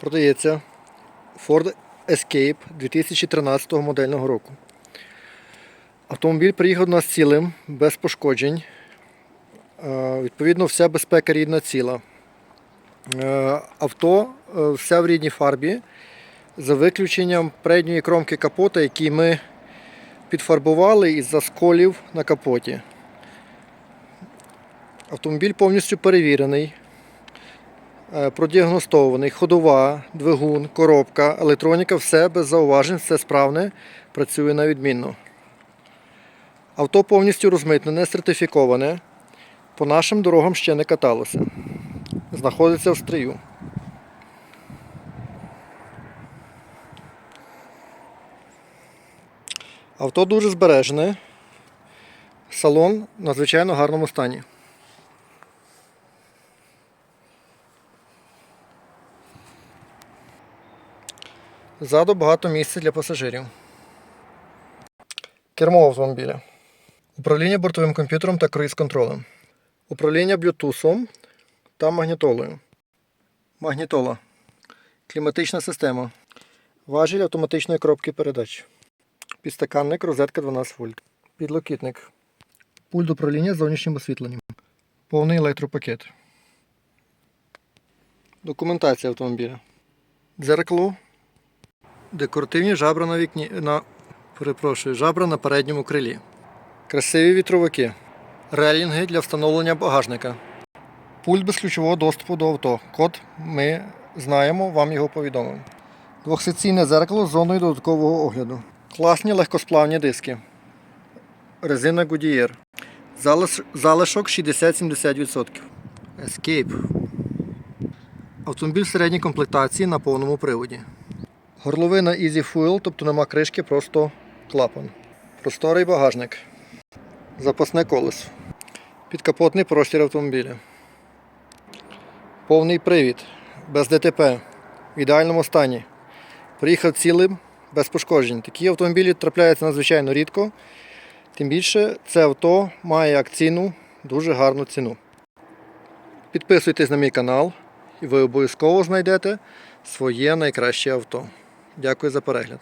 продається Ford Escape 2013 модельного року. Автомобіль приїхав до нас цілим, без пошкоджень. Е, Відповідно, вся безпека рідна ціла. Е, Авто е, все в рідній фарбі, за виключенням передньої кромки капота, який ми підфарбували із-за сколів на капоті. Автомобіль повністю перевірений, продіагностований, ходова, двигун, коробка, електроніка, все без зауважень, все справне, працює на відмінно. Авто повністю розмитнене, сертифіковане. По нашим дорогам ще не каталося. Знаходиться в стрію. Авто дуже збережене. Салон в надзвичайно гарному стані. Ззаду багато місця для пасажирів. Кермо автомобіля. Управління бортовим комп'ютером та круїз-контролем. Управління блютусом та магнітолою. Магнітола. Кліматична система. Важіль автоматичної коробки передач. Підстаканник, розетка 12 вольт. Підлокітник. Пульт управління з зовнішнім освітленням. Повний електропакет. Документація автомобіля. Дзеркало. Декоративні жабра на вікні. На, перепрошую, жабра на передньому крилі. Красиві вітровики. Релінги для встановлення багажника. Пульт без ключового доступу до авто. Код ми знаємо, вам його повідомимо. Двохсекційне зеркало з зоною додаткового огляду. Класні легкосплавні диски. Резина Goodyear. Залишок 60-70%. Escape. Автомобіль середньої комплектації на повному приводі. Горловина Easy Fuel, тобто нема кришки, просто клапан. Просторий багажник. Запасне колесо. Підкапотний простір автомобіля. Повний привід. Без ДТП. В ідеальному стані. Приїхав цілим, без пошкоджень. Такі автомобілі трапляються надзвичайно рідко. Тим більше це авто має акційну, дуже гарну ціну. Підписуйтесь на мій канал і ви обов'язково знайдете своє найкраще авто. Дякую за перегляд.